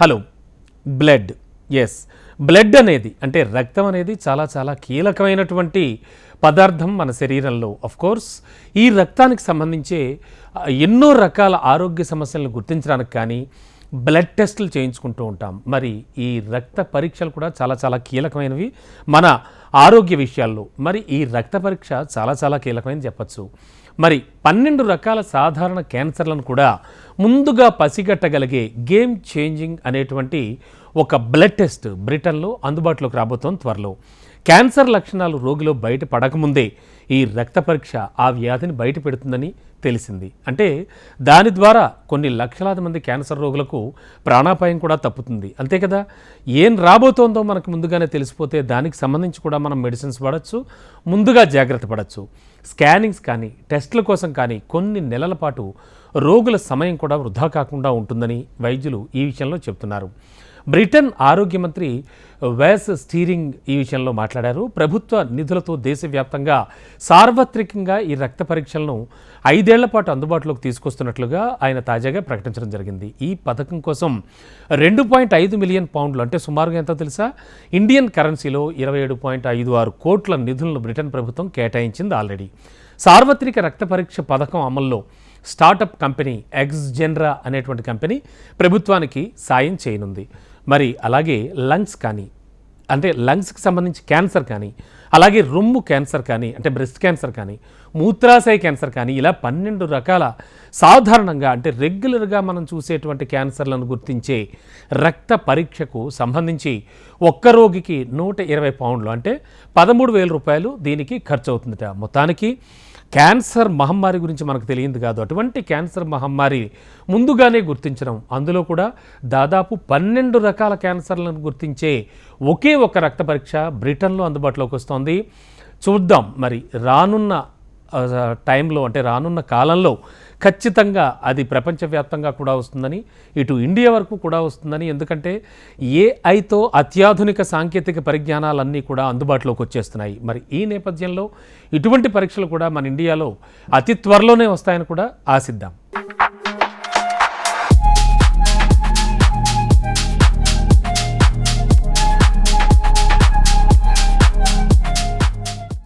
Hello blood. Yes blood అనేది అంటే రక్తం అనేది చాలా చాలా కీలకమైనటువంటి పదార్థం మన శరీరంలో. అఫ్ కోర్స్ ఈ రక్తానికి సంబంధించే ఎన్నో రకాల ఆరోగ్య సమస్యలను గుర్తించడానికి కానీ బ్లడ్ టెస్టులు చేయించుకుంటూ ఉంటాం. మరి ఈ రక్త పరీక్షలు కూడా చాలా చాలా కీలకమైనవి. మన ఆరోగ్య విషయాల్లో మరి ఈ రక్త పరీక్ష చాలా చాలా కీలకమైనది చెప్పచ్చు. మరి పన్నెండు రకాల సాధారణ క్యాన్సర్లను కూడా ముందుగా పసిగట్టగలిగే గేమ్ చేంజింగ్ అనేటువంటి ఒక బ్లడ్ టెస్ట్ బ్రిటన్లో అందుబాటులోకి రాబోతోంది త్వరలో. క్యాన్సర్ లక్షణాలు రోగిలో బయట పడకముందే ఈ రక్త పరీక్ష ఆ వ్యాధిని బయట పెడుతుందని తెలిసింది. అంటే దాని ద్వారా కొన్ని లక్షలాది మంది క్యాన్సర్ రోగులకు ప్రాణాపాయం కూడా తప్పుతుంది. అంతే కదా? ఏం రాబోతోందో మనకు ముందుగానే తెలిసిపోతే దానికి సంబంధించి కూడా మనం మెడిసిన్స్ వాడచ్చు ముందుగా జాగ్రత్త పడవచ్చు స్కానింగ్స్ కానీ టెస్టుల కోసం కానీ కొన్ని నెలల పాటు రోగుల సమయం కూడా వృధా కాకుండా ఉంటుందని వైద్యులు ఈ విషయంలో చెప్తున్నారు. బ్రిటన్ ఆరోగ్య మంత్రి వేస్ స్టీరింగ్ ఈ విషయంలో మాట్లాడారు. ప్రభుత్వ నిధులతో దేశవ్యాప్తంగా సార్వత్రికంగా ఈ రక్త పరీక్షలను ఐదేళ్ళ పాటు అందుబాటులోకి తీసుకొస్తున్నట్లుగా ఆయన తాజాగా ప్రకటించడం జరిగింది. ఈ పథకం కోసం రెండు పాయింట్ ఐదు మిలియన్ పౌండ్లు అంటే సుమారుగా ఎంతో తెలుసా? ఇండియన్ కరెన్సీలో ఇరవై ఏడు పాయింట్ ఐదు ఆరు కోట్ల నిధులను బ్రిటన్ ప్రభుత్వం కేటాయించింది ఆల్రెడీ. సార్వత్రిక రక్త పరీక్ష పథకం అమల్లో స్టార్టప్ కంపెనీ ఎగ్స్ జెన్రా అనేటువంటి కంపెనీ ప్రభుత్వానికి సాయం చేయనుంది. మరి అలాగే లంగ్స్ కానీ అంటే లంగ్స్కి సంబంధించి క్యాన్సర్ కానీ అలాగే రొమ్ము క్యాన్సర్ కానీ అంటే బ్రెస్ట్ క్యాన్సర్ కానీ మూత్రాశయ క్యాన్సర్ కానీ ఇలా పన్నెండు రకాల సాధారణంగా అంటే రెగ్యులర్గా మనం చూసేటువంటి క్యాన్సర్లను గుర్తించే రక్త పరీక్షకు సంబంధించి ఒక్క రోగికి నూట ఇరవై పౌండ్లు అంటే పదమూడు వేల రూపాయలు దీనికి ఖర్చు అవుతుందట మొత్తానికి క్యాన్సర్ మహమ్మారి గురించి మనకు తెలియదు కాదు. అటువంటి క్యాన్సర్ మహమ్మారి ముందుగానే గుర్తించడం అందులో కూడా దాదాపు పన్నెండు రకాల క్యాన్సర్లను గుర్తించే ఒకే ఒక రక్త పరీక్ష బ్రిటన్లో అందుబాటులోకి వస్తోంది. చూద్దాం మరి రానున్న టైంలో అంటే రానున్న కాలంలో ఖచ్చితంగా అది ప్రపంచవ్యాప్తంగా కూడా వస్తుందని ఇటు ఇండియా వరకు కూడా వస్తుందని ఎందుకంటే ఏఐతో అత్యాధునిక సాంకేతిక పరిజ్ఞానాలన్నీ కూడా అందుబాటులోకి వచ్చేస్తున్నాయి. మరి ఈ నేపథ్యంలో ఇటువంటి పరీక్షలు కూడా మన ఇండియాలో అతి త్వరలోనే వస్తాయని కూడా ఆశిద్దాం.